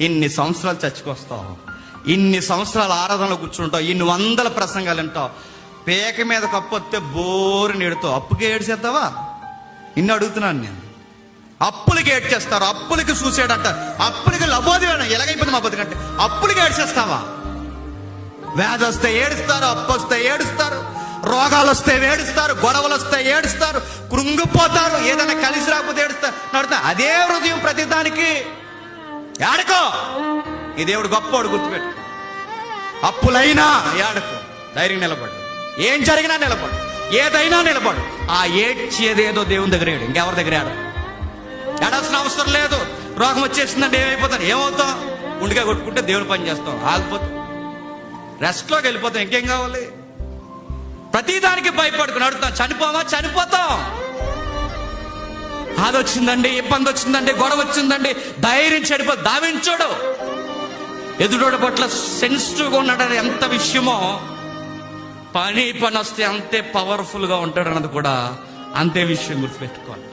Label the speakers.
Speaker 1: ఇన్ని సంవత్సరాలు చచ్చికొస్తావు. ఇన్ని సంవత్సరాలు ఆరాధనలో కూర్చుంటావు. ఇన్ని వందల ప్రసంగాలు వింటావు. పేక మీద కప్పొస్తే బోరు నేడుతావు అప్పుకి ఏడ్చేద్దావా? ఇన్ని అడుగుతున్నాను నేను. అప్పులకి ఏడ్చేస్తారు. అప్పులకి సూసైడ్ అంటారు అప్పులకి లబోది ఎలాగైపోయింది మా బతుకంటే? అప్పులకి ఏడ్చేస్తావా? వ్యాధి వస్తే ఏడుస్తారు అప్పు వస్తే ఏడుస్తారు రోగాలు వస్తే ఏడుస్తారు గొడవలు వస్తే ఏడుస్తారు కృంగిపోతారు ఏదైనా కలిసి రాకపోతే ఏడుస్తారు. నడుతా అదే హృదయం ప్రతిదానికి ఏడకో ఈ దేవుడు గొప్పవాడు గుర్తుపెట్టు. అప్పులైనా ఏడకు ధైర్యం నిలబడు. ఏం జరిగినా నిలబడు. ఏదైనా నిలబడు. ఆ ఏడ్చేదేదో దేవుని దగ్గర ఏడు. ఇంకెవరి దగ్గర ఏడు ఏడాల్సిన అవసరం లేదు. రోగం వచ్చేసిందంటే ఏమైపోతాను ఏమవుతాం? ఉండిగా కొట్టుకుంటే దేవుని పని చేస్తాం. ఆగిపోతాం. రెస్ట్లోకి వెళ్ళిపోతాం. ఇంకేం కావాలి? ప్రతిదానికి భయపడుకుని అడుగుతాం చనిపోవా? చనిపోతాం. బాధ వచ్చిందండి ఇబ్బంది వచ్చిందండి గొడవ వచ్చిందండి ధైర్యం చెడిపో దావించడు ఎదుటోడి పట్ల సెన్సిటివ్గా ఉన్నాడని ఎంత విషయమో. పని పని వస్తే అంతే పవర్ఫుల్గా ఉంటాడు అన్నది కూడా అంతే విషయం గుర్తుపెట్టుకోవాలి.